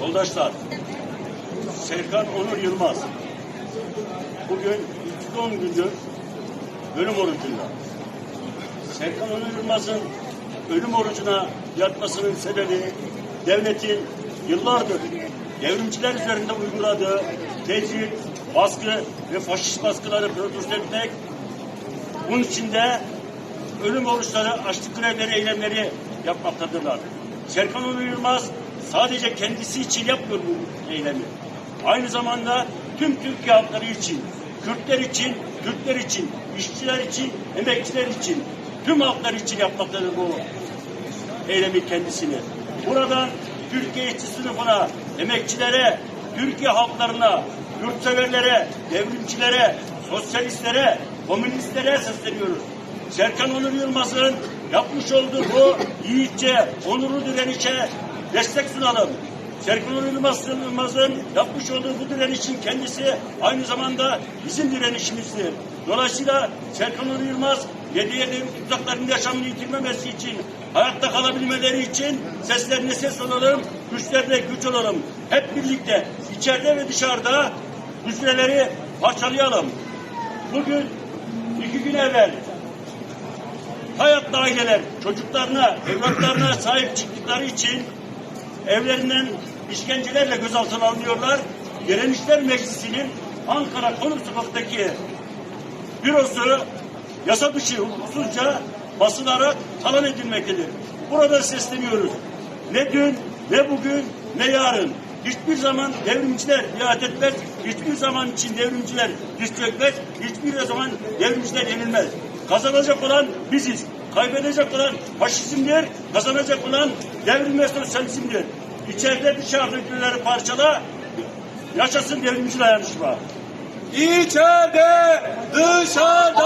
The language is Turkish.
Yoldaşlar, Serkan Onur Yılmaz bugün 10 gündür ölüm orucunda. Serkan Onur Yılmaz'ın ölüm orucuna yatmasının sebebi devletin yıllardır devrimciler üzerinde uyguladığı tecrit, baskı ve faşist baskıları protesto etmek, bunun içinde ölüm oruçları, açlık grevleri, eylemleri yapmaktadırlar. Serkan Onur Yılmaz sadece kendisi için yapmıyor bu eylemi. Aynı zamanda tüm Türkiye halkları için, Kürtler için, Türkler için, işçiler için, emekçiler için, tüm halklar için yapmaktadır bu eylemi kendisini. Buradan Türkiye işçi sınıfına, emekçilere, Türkiye halklarına, yurtseverlere, devrimcilere, sosyalistlere, komünistlere sesleniyoruz. Serkan Onur Yılmaz'ın yapmış olduğu bu yiğitçe, onurlu direnişe destek sunalım. Serkan Yılmaz'ın Yılmaz'ın yapmış olduğu bu direnişin kendisi aynı zamanda bizim direnişimizdir. Dolayısıyla Serkan Yılmaz yedi yedi tutsakların yaşamını yitirmemesi için, hayatta kalabilmeleri için seslerine ses olalım, güçlerine güç olalım. Hep birlikte içeride ve dışarıda hücreleri parçalayalım. Bugün iki gün evvel hayatta aileler çocuklarına, evlatlarına sahip çıktıkları için evlerinden işkencelerle gözaltına alınıyorlar. Direnişler Meclisi'nin Ankara Konuk Sokak'taki bürosu yasa dışı hukuksuzca basılarak talan edilmektedir. Burada sesleniyoruz. Ne dün, ne bugün, ne yarın. Hiçbir zaman devrimciler biat etmez. Hiçbir zaman için devrimciler diz çökmez. Hiçbir zaman devrimciler yenilmez. Kazanacak olan biziz. Kaybedecek olan faşizmdir. Kazanacak olan devrim ve sosyalizmdir. İçeride dışarıda ülkeleri parçala. Yaşasın devrimci dayanışma. İçeride, dışarıda.